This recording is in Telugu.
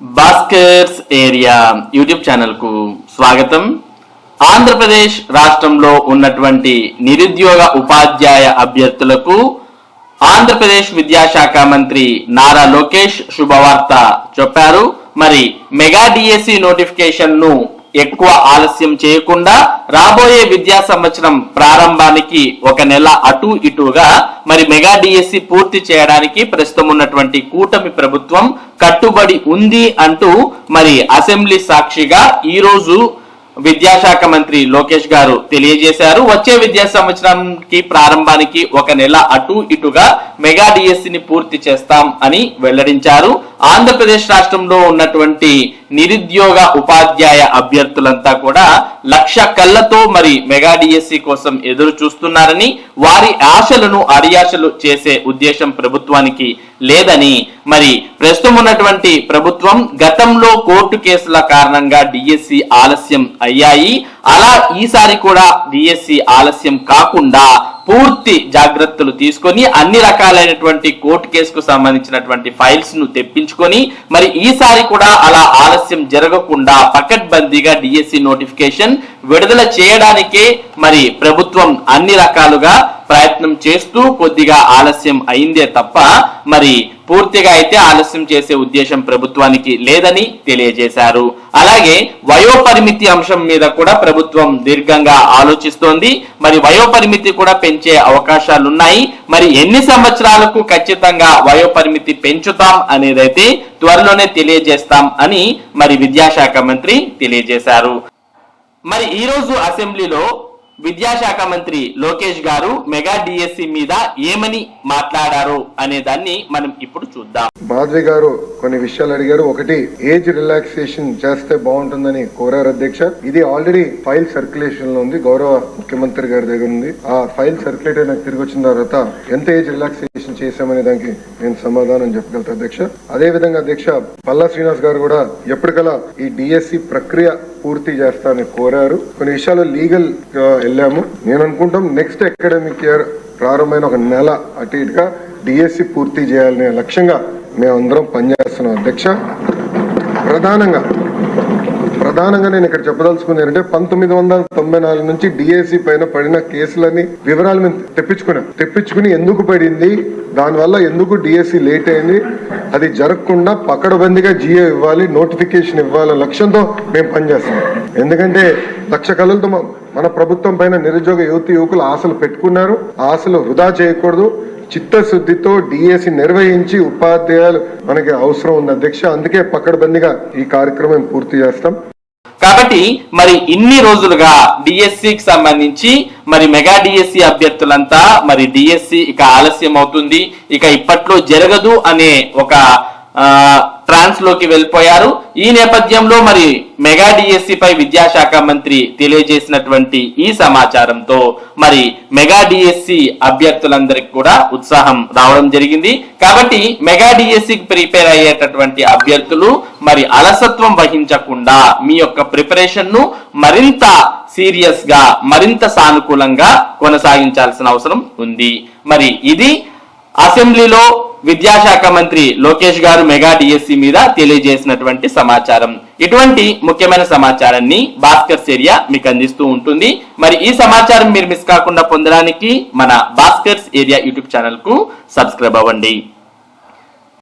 భాస్కర్స్ ఏరియా యూట్యూబ్ ఛానల్కు స్వాగతం. ఆంధ్రప్రదేశ్ రాష్ట్రంలో ఉన్నటువంటి నిరుద్యోగ ఉపాధ్యాయ అభ్యర్థులకు ఆంధ్రప్రదేశ్ విద్యాశాఖ మంత్రి నారా లోకేష్ శుభవార్త చెప్పారు. మరి మెగా డిఎస్సి నోటిఫికేషన్ను ఎక్కువ ఆలస్యం చేయకుండా రాబోయే విద్యా సంవత్సరం ప్రారంభానికి ఒక నెల అటు ఇటుగా మరి మెగా డిఎస్సి పూర్తి చేయడానికి ప్రస్తుతం ఉన్నటువంటి కూటమి ప్రభుత్వం కట్టుబడి ఉంది అంటూ మరి అసెంబ్లీ సాక్షిగా ఈ రోజు విద్యాశాఖ మంత్రి లోకేష్ గారు తెలియజేశారు. వచ్చే విద్యా సంవత్సరానికి ప్రారంభానికి ఒక నెల అటు ఇటుగా మెగా డిఎస్సిని పూర్తి చేస్తాం అని వెల్లడించారు. ఆంధ్రప్రదేశ్ రాష్ట్రంలో ఉన్నటువంటి నిరుద్యోగ ఉపాధ్యాయ అభ్యర్థులంతా కూడా లక్ష కళ్ళతో మరి మెగా డిఎస్సి కోసం ఎదురు చూస్తున్నారని వారి ఆశలను అరియాశలు చేసే ఉద్దేశం ప్రభుత్వానికి లేదని మరి ప్రస్తుతం ఉన్నటువంటి ప్రభుత్వం గతంలో కోర్టు కేసుల కారణంగా డిఎస్సి ఆలస్యం అయ్యాయి. అలా ఈసారి కూడా డిఎస్సి ఆలస్యం కాకుండా పూర్తి జాగ్రత్తలు తీసుకొని అన్ని రకాలైనటువంటి కోర్టు కేసుకు సంబంధించినటువంటి ఫైల్స్ను తెప్పించుకొని మరి ఈసారి కూడా అలా ఆలస్యం జరగకుండా పకడ్బందీగా డిఎస్సి నోటిఫికేషన్ విడుదల చేయడానికే మరి ప్రభుత్వం అన్ని రకాలుగా ప్రయత్నం చేస్తూ కొద్దిగా ఆలస్యం అయిందే తప్ప మరి పూర్తిగా అయితే ఆలస్యం చేసే ఉద్దేశం ప్రభుత్వానికి లేదని తెలియజేశారు. అలాగే వయోపరిమితి అంశం మీద కూడా ప్రభుత్వం దీర్ఘంగా ఆలోచిస్తోంది. మరి వయోపరిమితి కూడా పెంచే అవకాశాలున్నాయి. మరి ఎన్ని సంవత్సరాలకు ఖచ్చితంగా వయోపరిమితి పెంచుతాం అనేదైతే త్వరలోనే తెలియజేస్తాం అని మరి విద్యాశాఖ మంత్రి తెలియజేశారు. మరి ఈరోజు అసెంబ్లీలో విద్యాశాఖ మంత్రి లోకేష్ గారు మెగా డిఎస్సి మీద ఏమని మాట్లాడారు అనే దాన్ని మనం ఇప్పుడు చూద్దాం. మాధవి గారు కొన్ని విషయాలు అడిగారు. ఒకటి ఏజ్ రిలాక్సేషన్ చేస్తే బాగుంటుందని కోరారు అధ్యక్ష. ఇది ఆల్రెడీ ఫైల్ సర్క్యులేషన్లో ఉంది. గౌరవ ముఖ్యమంత్రి గారి దగ్గర ఉంది. ఆ ఫైల్ సర్క్యులేట్ అయినా తిరిగి వచ్చిన తర్వాత ఎంత ఏజ్ రిలాక్సేషన్ చేశామనే దానికి నేను సమాధానం చెప్పగలుగుతా అధ్యక్ష. అదే విధంగా అధ్యక్ష పల్లా శ్రీనివాస్ గారు కూడా ఎప్పటికలా ఈ డిఎస్సి ప్రక్రియ పూర్తి చేస్తానని కోరారు. కొన్ని విషయాలు లీగల్ వెళ్ళాము. నేను అనుకుంటాం నెక్స్ట్ అకాడమిక్ ఇయర్ ప్రారంభమైన ఒక నెల అటు ఇటుగా డిఎస్సి పూర్తి చేయాలనే లక్ష్యంగా మేమందరం పనిచేస్తున్నాం అధ్యక్ష. ప్రధానంగా ప్రధానంగా నేను ఇక్కడ చెప్పదలుచుకుంది ఏంటంటే పంతొమ్మిది వందల తొంభై నాలుగు నుంచి డిఎస్సి పైన పడిన కేసులని వివరాలు మేము తెప్పించుకున్నాం. తెప్పించుకుని ఎందుకు పడింది? దానివల్ల ఎందుకు డిఎస్సి లేట్ అయింది? అది జరగకుండా పకడబందిగా జియో ఇవ్వాలి నోటిఫికేషన్ ఇవ్వాలనే లక్ష్యంతో మేము పనిచేస్తున్నాం. ఎందుకంటే లక్ష కళలతో మన ప్రభుత్వం పైన నిరుద్యోగ యువతి యువకులు ఆశలు పెట్టుకున్నారు. ఆశలు వృధా చేయకూడదు. చిత్తశుద్ధితో డిఎస్సి నిర్వహించి ఉపాధ్యాయులు మనకి అవసరం ఉంది అధ్యక్ష. అందుకే పకడ్బందీగా ఈ కార్యక్రమం పూర్తి చేస్తాం. కాబట్టి మరి ఇన్ని రోజులుగా డిఎస్సికి సంబంధించి మరి మెగా డిఎస్సి అభ్యర్థులంతా మరి డిఎస్సి ఇక ఆలస్యం అవుతుంది ఇక ఇప్పట్లో జరగదు అనే ఒక ట్రాన్స్లోకి వెళ్ళిపోయారు. ఈ నేపథ్యంలో మరి మెగా డిఎస్సిపై విద్యాశాఖ మంత్రి తెలియజేసినటువంటి ఈ సమాచారంతో మరి మెగా డిఎస్సి అభ్యర్థులందరికీ కూడా ఉత్సాహం రావడం జరిగింది. కాబట్టి మెగా డిఎస్సికి ప్రిపేర్ అయ్యేటటువంటి అభ్యర్థులు మరి అలసత్వం వహించకుండా మీ యొక్క ప్రిపరేషన్ను మరింత సీరియస్గా మరింత సానుకూలంగా కొనసాగించాల్సిన అవసరం ఉంది. మరి ఇది అసెంబ్లీలో విద్యాశాఖ మంత్రి లోకేష్ గారు మెగా డిఎస్సి మీద తెలియజేసినటువంటి సమాచారం. ఇటువంటి ముఖ్యమైన సమాచారాన్ని భాస్కర్ ఏరియా మీకు అందిస్తూ ఉంటుంది. మరి ఈ సమాచారం మీరు మిస్ కాకుండా పొందడానికి మన భాస్కర్స్ ఏరియా యూట్యూబ్ ఛానల్కు సబ్స్క్రైబ్ అవ్వండి.